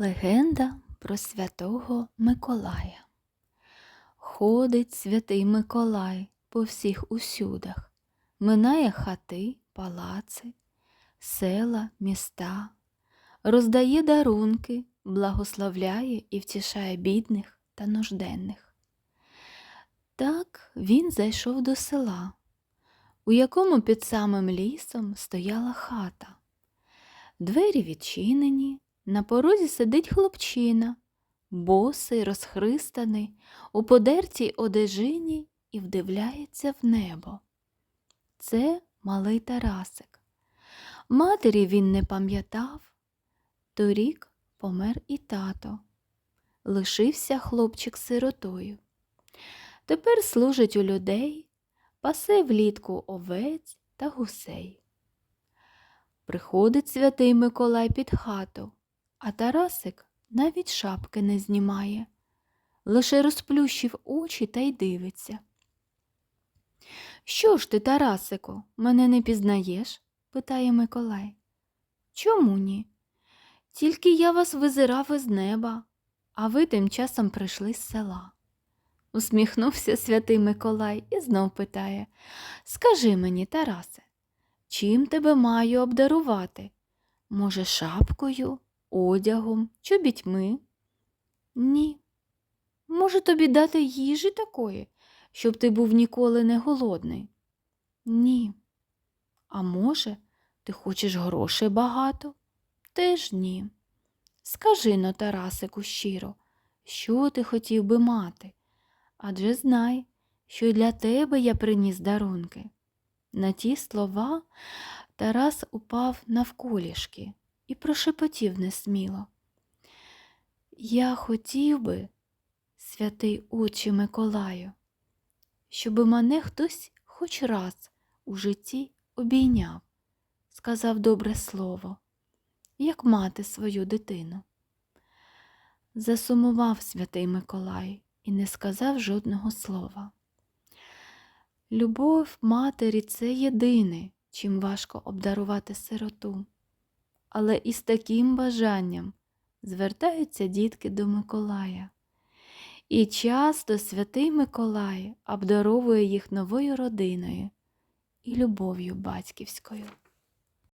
Легенда про святого Миколая. Ходить святий Миколай по всіх усюдах, минає хати, палаци, села, міста, роздає дарунки, благословляє і втішає бідних та нужденних. Так він зайшов до села, у якому під самим лісом стояла хата. Двері відчинені, на порозі сидить хлопчина, босий, розхристаний, у подертій одежині і вдивляється в небо. Це малий Тарасик. Матері він не пам'ятав. Торік помер і тато. Лишився хлопчик сиротою. Тепер служить у людей, пасе влітку овець та гусей. Приходить святий Миколай під хату, а Тарасик навіть шапки не знімає, лише розплющив очі та й дивиться. Що ж ти, Тарасику, мене не пізнаєш? питає Миколай. Чому ні? Тільки я вас визирав із неба, а ви тим часом прийшли з села. Усміхнувся святий Миколай і знов питає Скажи мені, Тарасе, чим тебе маю обдарувати? Може, шапкою, одягом, чобітьми? Ні. Може, тобі дати їжі такої, щоб ти був ніколи не голодний? Ні. А може, ти хочеш грошей багато? Теж ні. Скажи но, Тарасику, щиро, що ти хотів би мати? Адже знай, що й для тебе я приніс дарунки. На ті слова Тарас упав навколішки і прошепотів несміло. Я хотів би, святий отче Миколаю, щоб мене хтось хоч раз у житті обійняв, сказав добре слово, як мати свою дитину. Засумував святий Миколай і не сказав жодного слова. Любов матері це єдине, чим важко обдарувати сироту. Але і з таким бажанням звертаються дітки до Миколая. І часто святий Миколай обдаровує їх новою родиною і любов'ю батьківською.